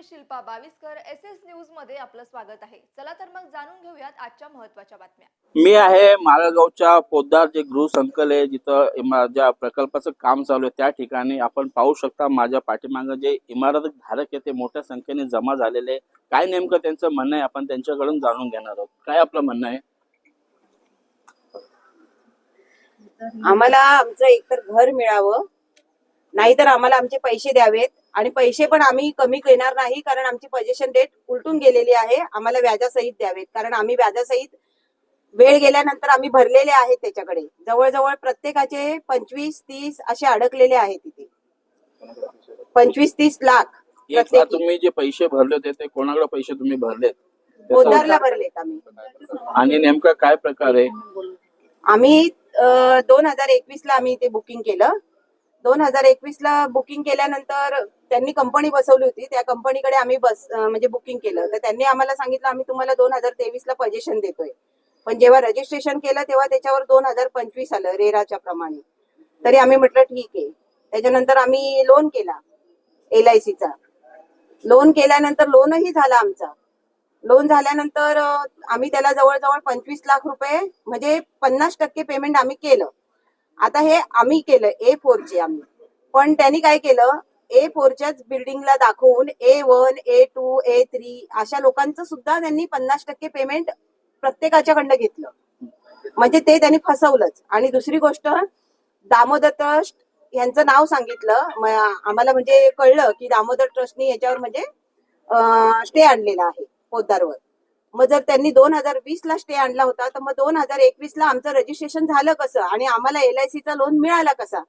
मी Shilpa Baviskar S S न्यूजमध्ये आपलं स्वागत आहे. चला तर मग जाणून घेऊयात आजच्या महत्त्वाच्या बातम्या. मी आहे माळगावच्या पोद्दार जे गृहसंकल आहे जिथं ज्या प्रकल्पाचं काम चालू आहे त्या ठिकाणी आपण पाहू शकता माझ्या पाठीमागं जे इमारत धारक आहे ते मोठ्या संख्येने जमा झालेले. काय नेमकं त्यांचं म्हणणं आहे आपण त्यांच्याकडून जाणून घेणार आहोत. काय आपलं म्हणणं आहे? आम्हाला आमचं एकतर घर मिळावं नाहीतर आम्हाला आमचे पैसे द्यावेत. आणि पैसे पण आम्ही कमी घेणार नाही कारण आमची पोझिशन डेट उलटून गेलेली आहे. आम्हाला व्याजासहित द्यावेत कारण आम्ही व्याजासहित वेळ गेल्यानंतर आम्ही भरलेले आहेत त्याच्याकडे. जवळजवळ प्रत्येकाचे पंचवीस तीस असे अडकलेले आहेत तिथे पंचवीस तीस लाख. तुम्ही जे पैसे भरले होते ते कोणाकडे पैसे तुम्ही भरलेत? पोद्दारला भरलेत आम्ही. आणि नेमका काय प्रकार आहे? आम्ही दोन हजार एकवीस ला आम्ही ते बुकिंग केलं. दोन हजार एकवीस ला बुकिंग केल्यानंतर त्यांनी कंपनी बसवली होती. त्या कंपनीकडे आम्ही बस म्हणजे बुकिंग केलं. तर त्यांनी आम्हाला सांगितलं आम्ही तुम्हाला दोन हजार तेवीस ला पजेशन देतोय. पण जेव्हा रजिस्ट्रेशन केलं तेव्हा त्याच्यावर दोन हजार पंचवीस आलं रेराच्या प्रमाणे. तरी आम्ही म्हटलं ठीक आहे. त्याच्यानंतर आम्ही लोन केला एल आय सीचा लोन केल्यानंतर लोनही झाला आमचा. लोन झाल्यानंतर आम्ही त्याला जवळजवळ पंचवीस लाख रुपये म्हणजे पन्नास टक्के पेमेंट आम्ही केलं. आता हे आम्ही केलं ए फोरचे आम्ही. पण त्यांनी काय केलं ए फोरच्याच बिल्डिंगला दाखवून A one A two A three अशा लोकांचं सुद्धा त्यांनी पन्नास टक्के पेमेंट प्रत्येकाच्याकडनं घेतलं. म्हणजे ते त्यांनी फसवलंच. आणि दुसरी गोष्ट दामोदर ट्रस्ट यांचं नाव सांगितलं. आम्हाला म्हणजे कळलं की दामोदर ट्रस्टनी याच्यावर म्हणजे स्टे आणलेला आहे पोद्दारवर मग जर त्यांनी दोन हजार वीस ला स्टे आणला होता तर मग दोन हजार एकवीस ला आमचं रजिस्ट्रेशन झालं कसं? आणि आम्हाला एल आय लोन मिळाला कसा?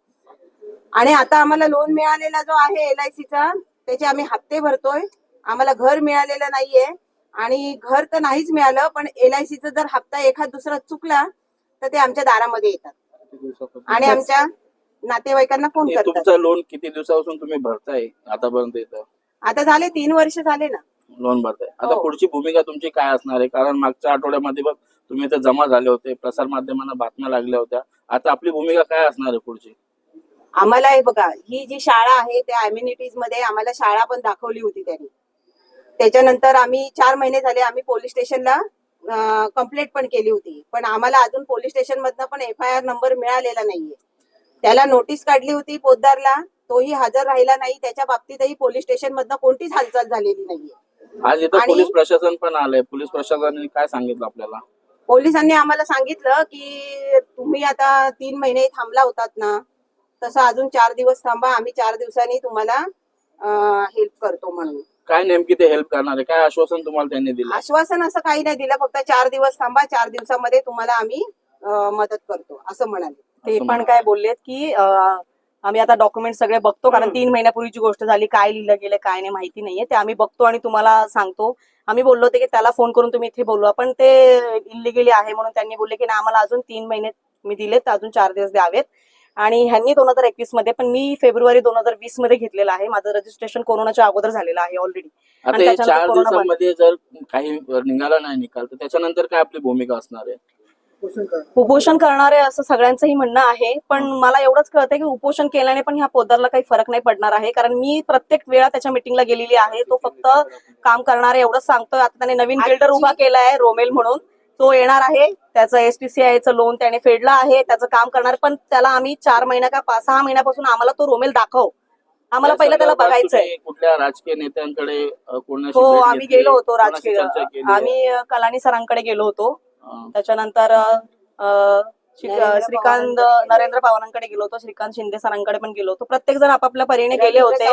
आणि आता आम्हाला लोन मिळालेला जो आहे एल आय सीचा त्याचे आम्ही हप्ते भरतोय. आम्हाला घर मिळालेलं नाहीये. आणि घर तर नाहीच मिळालं पण एल आय सीचा जर हप्ता एखाद दुसरा चुकला तर ते आमच्या दारामध्ये येतात. आणि आमच्या नातेवाईकांना फोन करतात. तुमचं लोन किती दिवसापासून तुम्ही भरताय? आतापर्यंत इथं आता झाले तीन वर्ष झाले ना. लोन भरताय. आता हो. पुढची भूमिका तुमची काय असणार आहे? कारण मागच्या आठवड्यामध्ये बघ तुम्ही इथे जमा झाले होते प्रसार माध्यमांना बातम्या लागल्या होत्या. आता आपली भूमिका काय असणार आहे पुढची? आम्हाला हे बघा ही जी शाळा आहे त्या अम्युनिटीजमध्ये आम्हाला शाळा पण दाखवली होती त्यांनी. त्याच्यानंतर आम्ही चार महिने झाले आम्ही पोलीस स्टेशनला कंप्लेंट पण केली होती. पण आम्हाला अजून पोलीस स्टेशन मधनं पण एफ आय आर नंबर मिळालेला नाहीये. त्याला नोटीस काढली होती पोद्दारला तोही हजर राहिला नाही त्याच्या बाबतीतही पोलीस स्टेशन मधनं कोणतीच हालचाल झालेली नाहीये. आज इथं पोलीस प्रशासन पण आलंय. पोलीस प्रशासनाने काय सांगितलं आपल्याला? पोलिसांनी आम्हाला सांगितलं की तुम्ही आता तीन महिने थांबला होतात ना तसं अजून चार दिवस थांबा आम्ही चार दिवसांनी तुम्हाला हेल्प करतो म्हणून. काय नेमकी ते हेल्प करणार आहे? काय आश्वासन तुम्हाला त्यांनी दिलं? आश्वासन असं काही नाही दिलं फक्त चार दिवस थांबा चार दिवसामध्ये तुम्हाला आम्ही मदत करतो असं म्हणाले. ते पण. काय बोललेत की आम्ही आता डॉक्युमेंट सगळे बघतो कारण तीन महिन्यापूर्वीची गोष्ट झाली काय लिहिलं गेलं काय नाही माहिती नाहीये. ते आम्ही बघतो आणि तुम्हाला सांगतो. आम्ही बोललो होते की त्याला फोन करून तुम्ही इथे बोलवा पण ते इलिगली आहे म्हणून त्यांनी बोलले की नाही आम्हाला अजून तीन महिने मी दिलेत अजून चार दिवस द्यावेत. आणि ह्यांनी दोन हजार एकवीसमध्ये पण मी फेब्रुवारी दोन हजार वीसमध्ये घेतलेलं आहे. माझं रजिस्ट्रेशन कोरोनाच्या अगोदर झालेलं आहे ऑलरेडी आता आणि हे त्याच्यानंतर चार. दिवसांमध्ये जर काही निघाला नाही निकाल तर त्याच्यानंतर काय आपली भूमिका असणार आहे? उपोषण करणारे असं सगळ्यांचंही म्हणणं आहे पण मला एवढंच कळतंय की उपोषण केल्याने पण ह्या पोदारला काही फरक नाही पडणार आहे. कारण मी प्रत्येक वेळा त्याच्या मिटिंगला गेलेली आहे. तो फक्त काम करणारे एवढंच सांगतोय. आता त्याने नवीन बिल्डर उभा केलाय रोमेल म्हणून. तो येणार आहे. त्याचं एसटीसीआयचं लोन त्याने फेडलं आहे. त्याचं काम करणार. पण त्याला आम्ही चार महिन्या का पाच सहा महिन्यापासून आम्हाला तो रोमेल दाखव. आम्हाला पहिलं त्याला बघायचंय. तुम्ही कुठल्या राजकीय नेत्यांकडे हो आम्ही? गेलो होतो राजकीय? आम्ही कलानी सरांकडे गेलो होतो. त्याच्यानंतर श्रीकांत. नरेंद्र पवारांकडे गेलो होतो. श्रीकांत शिंदे सरांकडे पण गेलो होतो. प्रत्येक जण आपापल्या परीने गेले होते.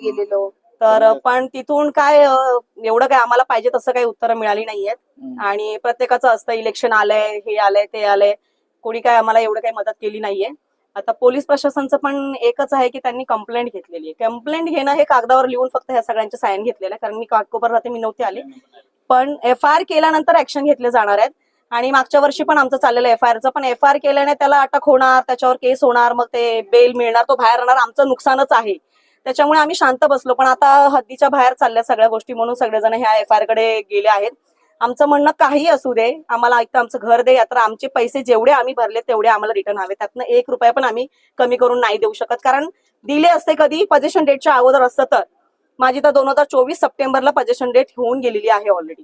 गेलेलो. तर पण तिथून काय एवढं काय आम्हाला पाहिजे तसं काही उत्तरं मिळाली नाहीयेत. आणि प्रत्येकाचं असतं इलेक्शन आलंय हे आलंय ते आलंय. कोणी काय आम्हाला एवढं काही मदत केली नाहीये. आता पोलीस प्रशासनचं पण एकच आहे की त्यांनी कंप्लेंट घेतलेली आहे. कंप्लेंट घेणं हे कागदावर लिहून फक्त ह्या सगळ्यांचे साईन घेतलेलं आहे. कारण मी काटकोपर राहते मी नव्हते आले. पण एफ आय आर केल्यानंतर ऍक्शन घेतले जाणार आहेत. आणि मागच्या वर्षी पण आमचं चाललेलं एफ आय आरचं पण एफ आय आर केल्याने त्याला अटक होणार त्याच्यावर केस होणार मग ते बेल मिळणार तो बाहेर राहणार. आमचं नुकसानच आहे. त्याच्यामुळे आम्ही शांत बसलो. पण आता हद्दीच्या बाहेर चालल्या सगळ्या गोष्टी म्हणून सगळेजण ह्या एफ आय आरकडे गेले आहेत. आमचं म्हणणं काही असू दे. आम्हाला एक आमचं घर दे तर आमचे पैसे जेवढे आम्ही भरले तेवढे आम्हाला रिटर्न हवे. त्यातनं एक रुपया पण आम्ही कमी करून नाही देऊ शकत. कारण दिले असते कधी पजेशन डेटच्या अगोदर असतं तर. माझी तर दोन हजार चोवीस सप्टेंबरला पजेशन डेट होऊन गेलेली आहे ऑलरेडी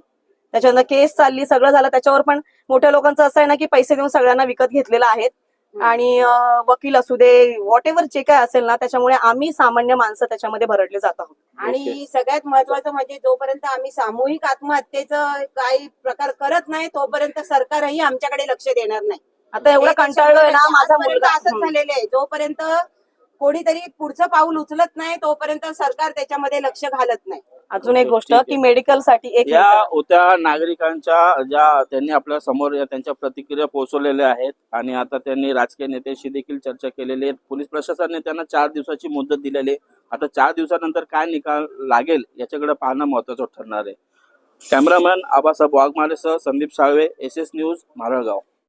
त्याच्यानंतर केस चालली सगळं झालं. त्याच्यावर पण मोठ्या लोकांचं असं आहे ना की पैसे देऊन सगळ्यांना विकत घेतलेलं आहेत. आणि वकील असू दे व्हॉट एव्हर जे काय असेल ना त्याच्यामुळे आम्ही सामान्य माणसं त्याच्यामध्ये भरडले जात आहोत. आणि सगळ्यात महत्वाचं म्हणजे जोपर्यंत आम्ही सामूहिक आत्महत्येचं काही प्रकार करत नाही तोपर्यंत सरकारही आमच्याकडे लक्ष देणार नाही. आता एवढं कंटाळलोय ना माझा मुलगा. असंच. झालेलं आहे. जोपर्यंत कोणीतरी पुढचं पाऊल उचलत नाही तोपर्यंत सरकार त्याच्यामध्ये लक्ष घालत नाही. अजून एक गोष्ट. की मेडिकलसाठी एक या. होत्या नागरिकांच्या ज्या त्यांनी आपल्यासमोर या त्यांच्या प्रतिक्रिया पोहोचवलेल्या आहेत आणि आता त्यांनी राजकीय नेत्यांशी देखील चर्चा केलेली आहे. पोलीस प्रशासनाने त्यांना चार दिवसाची मुदत दिलेली आहे. आता चार दिवसानंतर काय निकाल लागेल याच्याकडे पाहणं महत्वाचं ठरणार आहे. Cameraman Abasaheb वाघमारेसह Sandeep Salve S S news Maralgaon.